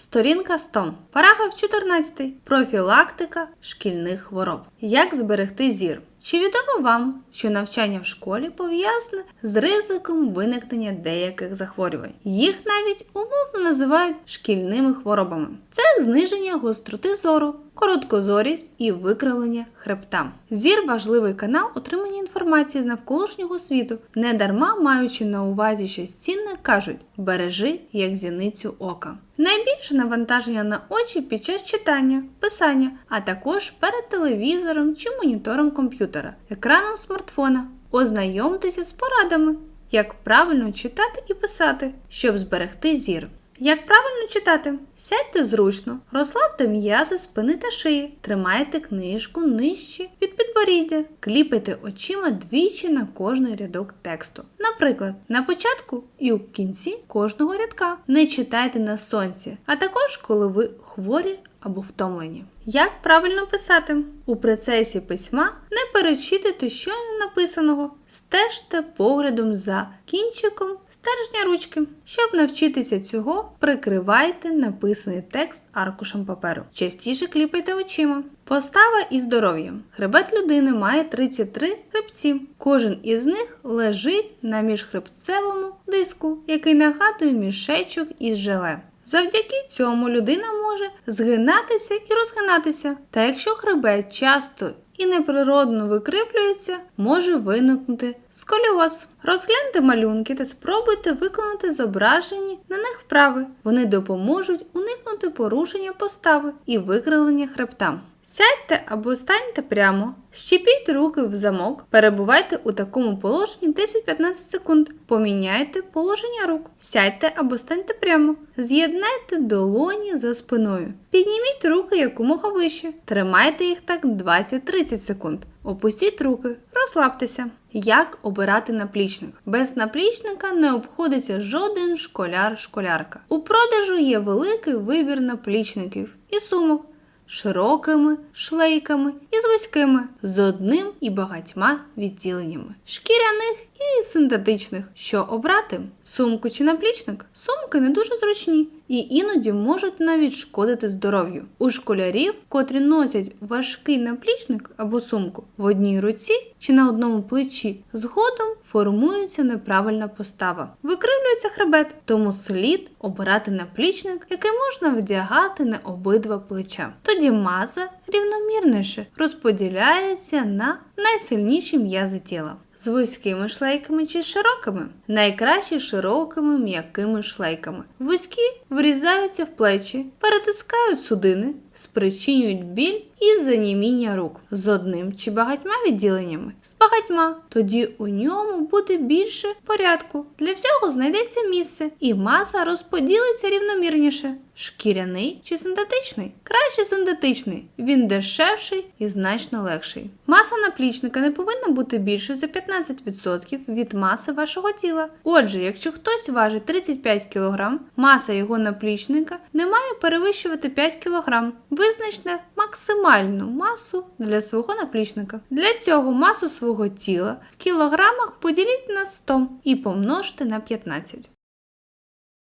Сторінка 100. Параграф 14. Профілактика шкільних хвороб. Як зберегти зір? Чи відомо вам, що навчання в школі пов'язане з ризиком виникнення деяких захворювань? Їх навіть умовно називають шкільними хворобами. Це зниження гостроти зору, короткозорість і викривлення хребта. Зір важливий канал отримання інформації з навколишнього світу. Недарма, маючи на увазі щось цінне, кажуть: бережи як зіницю ока. Найбільше навантаження на очі під час читання, писання, а також перед телевізором чи монітором комп'ютера, екраном смартфона. Ознайомтеся з порадами, як правильно читати і писати, щоб зберегти зір. Як правильно читати? Сядьте зручно, розслабте м'язи спини та шиї, тримайте книжку нижче від підборіддя, кліпайте очима двічі на кожний рядок тексту. Наприклад, на початку і у кінці кожного рядка. Не читайте на сонці, а також коли ви хворі або втомлені. Як правильно писати? У процесі письма не перечитуйте щойно написаного, стежте поглядом за кінчиком стержня ручки. Щоб навчитися цього, прикривайте написаний текст аркушем паперу. Частіше кліпайте очима. Постава і здоров'я. Хребет людини має 33 хребці. Кожен із них лежить на міжхребцевому диску, який нагадує мішечок із желе. Завдяки цьому людина може згинатися і розгинатися. Та якщо хребет часто і неприродно викривлюється, може виникнути сколіоз. Розгляньте малюнки та спробуйте виконати зображені на них вправи. Вони допоможуть уникнути порушення постави і викривлення хребта. Сядьте або станьте прямо, щепіть руки в замок, перебувайте у такому положенні 10-15 секунд. Поміняйте положення рук. Сядьте або станьте прямо. З'єднайте долоні за спиною. Підніміть руки якомога вище. Тримайте їх так 20-30 секунд. Опустіть руки, розслабтеся. Як обирати наплічник? Без наплічника не обходиться жоден школяр-школярка. У продажу є великий вибір наплічників і сумок широкими шлейками і з вузькими, з одним і багатьма відділеннями, шкіряних і синтетичних. Що обрати? Сумку чи наплічник? Сумки не дуже зручні і іноді можуть навіть шкодити здоров'ю. У школярів, котрі носять важкий наплічник або сумку в одній руці чи на одному плечі, згодом формується неправильна постава. Викривлюється хребет, тому слід обирати наплічник, який можна вдягати на обидва плеча. Тоді маса рівномірніше розподіляється на найсильніші м'язи тіла. З вузькими шлейками чи широкими? Найкраще широкими м'якими шлейками. Вузькі врізаються в плечі, перетискають судини, спричинюють біль і заніміння рук з одним чи багатьма відділеннями. З багатьма. Тоді у ньому буде більше порядку. Для всього знайдеться місце, і маса розподілиться рівномірніше. Шкіряний чи синтетичний? Краще синтетичний. Він дешевший і значно легший. Маса наплічника не повинна бути більше за 15% від маси вашого тіла. Отже, якщо хтось важить 35 кг, маса його наплічника не має перевищувати 5 кг. Визначте максимальну масу для свого наплічника. Для цього масу свого тіла в кілограмах поділіть на 100 і помножте на 15.